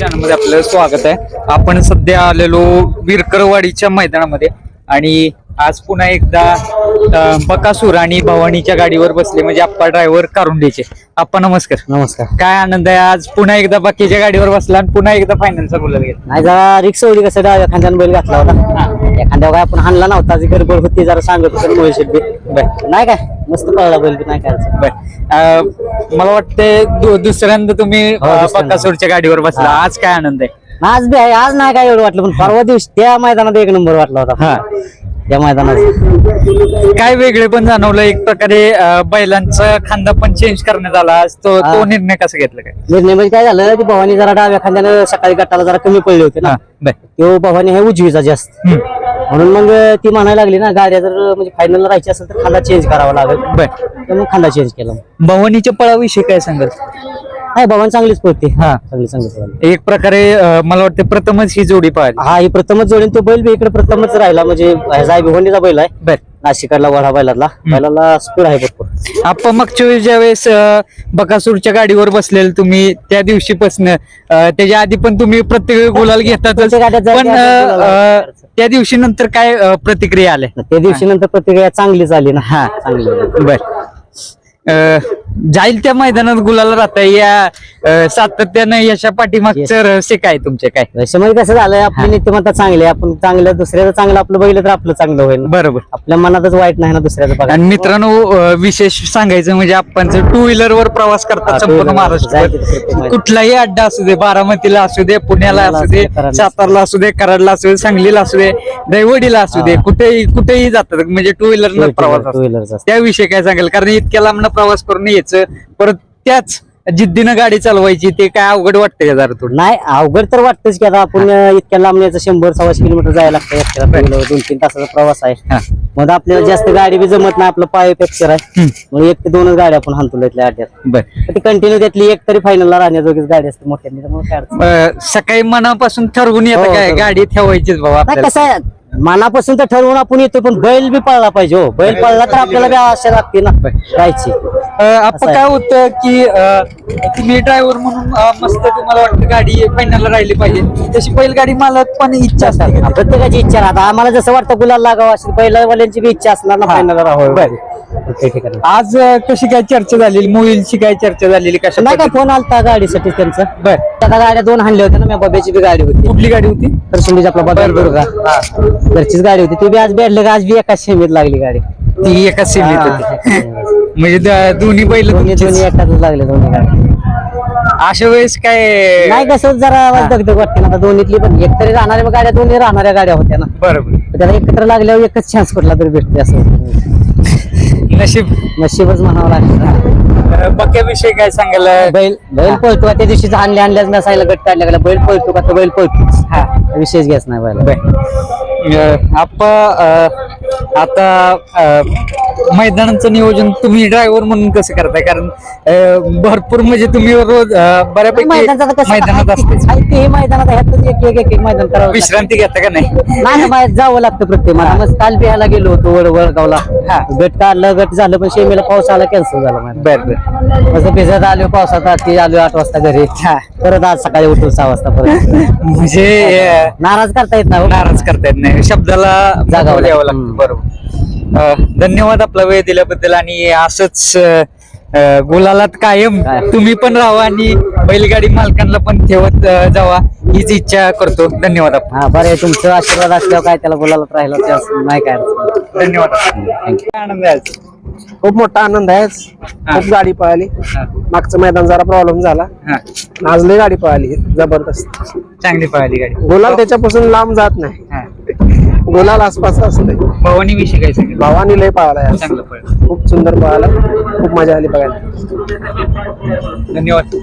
चॅनलमध्ये आपलं स्वागत आहे. आपण सध्या आलेलो विरकरवाडीच्या मैदानामध्ये आणि आज पुन्हा एकदा बकासूर आणि भवानीच्या गाडीवर बसले म्हणजे आप्पा ड्रायव्हर कारुंडेचे. आप्पा नमस्कार. नमस्कार. काय आनंद आहे? आज पुन्हा एकदा बाकीच्या गाडीवर बसला आणि पुन्हा एकदा फायनलचा बोलायला घेतला नाही जरा रिक्षा होती कसं खांद्यानं बैल घातला होता. एखाद्या काय आपण हाणला नव्हता जी गडबड होती जरा सांगत होतं मोहित शेट्टी. नाही काय? मस्त पळला बैल बी नाही काय मला वाटतंय दु- दुसऱ्यांदा तुम्ही हो, दुसऱ्यांदा. बकासूरच्या गाडीवर बसला. हा. आज काय आनंद आहे? आज बी आहे. आज नाही काय एवढं वाटलं पण परवा दिवशी त्या मैदानात एक नंबर वाटला होता. हा. त्या मैदानात. काय वेगळे पण जाणवलं एक प्रकारे अं, बैलांचा खांदा पण चेंज करण्यात आला. आज तो तो. निर्णय कसा घेतला काय? निर्णय म्हणजे काय झालं ती भवानी जरा डाव्या खांद्यानं सकाळी गटाला जरा कमी पडले होते ना. हा, बर. तो भवानी हे उजवीचा जास्त. हम्म, म्हणून मग ती म्हणायला लागली ना गाड्या जर म्हणजे फायनल राहायची असेल तर खांदा चेंज करावा लागेल. बर. तर मग खांदा चेंज केला भवानीच्या पळाविषयी काय सांगाल? नाही भवानी चांगलीच पडते हा. चांगली चांगली पळाली. एक प्रकारे अं, मला वाटतं प्रथमच ही जोडी पाहिली हा ही प्रथमच जोडीन तो बैल बी इकडे प्रथमच राहिला. म्हणजे जाय भिवंडीचा बैल आहे. बर. नाशिकडला वडा बैलातला. बैलाला स्पीड आहे भरपूर. आपण मागच्या वेळी ज्यावेळेस बकासूरच्या गाडीवर बसलेले तुम्ही त्या दिवशीपासून त्याच्या आधी पण तुम्ही प्रत्येक वेळी गुलाल घेतातच प्रत्येक गाड्यात जायच्या पण त्या दिवशी नंतर काय प्रतिक्रिया आल्या? त्या दिवशी नंतर प्रतिक्रिया चांगली झाली ना. हा. चांगली. बर. जाईल त्या मैदानात गुलाल राहता या सातत्यानं यशा पाठीमागचं रहस्य काय तुमचे? काय? त्याच्यामध्ये कसं झालंय? आपली नीतिमत्ता चांगली आहे. आपण चांगलं दुसऱ्याचं चांगलं आपलं बघितलं तर आपलं चांगलं होईल बरोबर. आपल्या मनातच वाईट नाही ना दुसऱ्याचं बघा आणि मित्रांनो अं, विशेष सांगायचं म्हणजे आपण टू व्हीलर वर प्रवास करतात two संपूर्ण wheeler वर. जायचं मैदान. कुठलाही अड्डा असू दे बारामतीला असू दे पुण्याला पुण्याला असू दे असू दे, कराडला सातारला असू दे कराडला असू दे सांगलीला असू दे दैवडीला असू दे कुठेही कुठेही जातात. म्हणजे टू व्हीलर प्रवास टू असतो. व्हीलरचा त्याविषयी काय सांगाल? कारण इतक्या लांबनं प्रवास करून यायचं परत त्याच जिद्दीनं गाडी चालवायची ते काय अवघड वाटतंय का जरा थोडं? नाही अवघड तर वाटतच की आता आपण इतक्या लांब यायचं शंभर सव्वाशे किलोमीटर जायला लागतं एकट्याला दोन तीन तासाचा प्रवास आहे. हा. मग आपल्याला जास्त गाडी बी जमत नाही आपलं पाय फ्रॅक्चर आहे. मग एक ते दोनच गाड्या आपण हाणतो इथल्या अड्ड्यात. बर. ती कंटिन्यू त्यातली एक तरी फायनलला राहण्याजोगीच गाडी असते मोठ्यांनी त्यामुळे काय अडचण अं, सकाळी मनापासून ठरवून येतं हो, काय ठरवून. गाडी ठेवायचीच बाबा नाही आपल्याला. कसं आहे मनापासून तर ठरवून आपण येतो पण बैल बी पळला पाहिजे हो. बैल पळला तर आपल्याला बी आशा लागते ना राहायची. आपण. काय होतं की तुम्ही ड्रायव्हर म्हणून मस्त तुम्हाला वाटतं गाडी फायनलला राहिली पाहिजे. तशी बैलगाडी मालक पण इच्छा असते. प्रत्येकाची इच्छा राहते. आम्हाला जसं वाटतं गुलाल लागावं अशी बैलवाल्यांची बी इच्छा असणार ना फायनल राहावं आज कशी काय चर्चा झालेली मोबाईलची काय चर्चा झालेली? कशा नाही काय? फोन आलता गाडीसाठी त्यांचं. बर. आता गाड्या दोन हाणल्या होत्या ना मी बाब्याची बी गाडी होती. कुठली गाडी होती? तरसुंडीची आपला बाबा घरचीच गाडी होती. ती बी आज भेटलं का आज बी एकाच शेमीत लागली गाडी. ती एका सीमित होती म्हणजे द- दोन्ही बैल दोन्ही दोन्ही एकाच लागले दोन्ही गाडी अशा वेळेस काय नाही कसं जरा दगदग वाटते ना. आता दोन्हीतली पण एक तरी राहणाऱ्या गाड्या दोन्ही राहणाऱ्या गाड्या होत्या ना. बरोबर. तर त्याला एकत्र लागल्यावर एकच चान्स कुठला तरी भेटते असं नशीब. नशीबच म्हणावं लागतं बक्याविषयी काय सांगायला? बैल बैल पळतो त्या दिवशी आणले आणल्याच नसायला गट काढल्या गेला बैल पळतो का? तर बैल पळतोच. हा. विशेष घ्यायच नाही बैल आप आता अं, मैदानाचं नियोजन तुम्ही ड्रायव्हर म्हणून कसं करताय? कारण अं, भरपूर म्हणजे तुम्ही रोज अं, बऱ्यापैकी मैदानाचं कसं मैदानात असते आहे ते मैदानात एक एक एक एक मैदान करावं लागतं. विश्रांती घेता का नाही? नाही ना बाहेर जावं लागतं प्रत्येक मला. मग काल बिहायला गेलो होतो वड वडगावला. हा. गट काढलं गट झालं पण शेमीला पाऊस आला कॅन्सल झाला माझा. बर भिजत आलो पावसात रात्री आलो आठ वाजता घरी. हा. परत आज सकाळी उठून सहा वाजता परत. म्हणजे अं, नाराज करता येत नाही हो. नाराज करता येत नाही. शब्दाला जागावं जागावं द्यावं लागतं. लागतं बरोबर. धन्यवाद आपला वेळ दिल्याबद्दल आणि असंच गुलालात कायम काय? तुम्ही पण राहा आणि बैलगाडी मालकांना पण ठेवत जावा. हीच इच्छा करतो. धन्यवाद आप- हा बरं आहे, तुमचं आशीर्वाद असल्यावर काय त्याला बोलायला राहिला ते असं नाही काय. धन्यवाद. आनंद आहे. खूप मोठा आनंद आहे खूप गाडी पळाली. मागचं मैदान जरा प्रॉब्लेम झाला. हा. आज लय गाडी पळाली. जबरदस्त. चांगली पळाली गाडी. गुलाल त्याच्यापासून लांब जात नाही. हा. गुलाल आसपास असते भवानी विषयी काय सांगितलं? भावानी लय पळाला यार. चांगलं खूप सुंदर पळाला खूप मजा आली बघायला. धन्यवाद.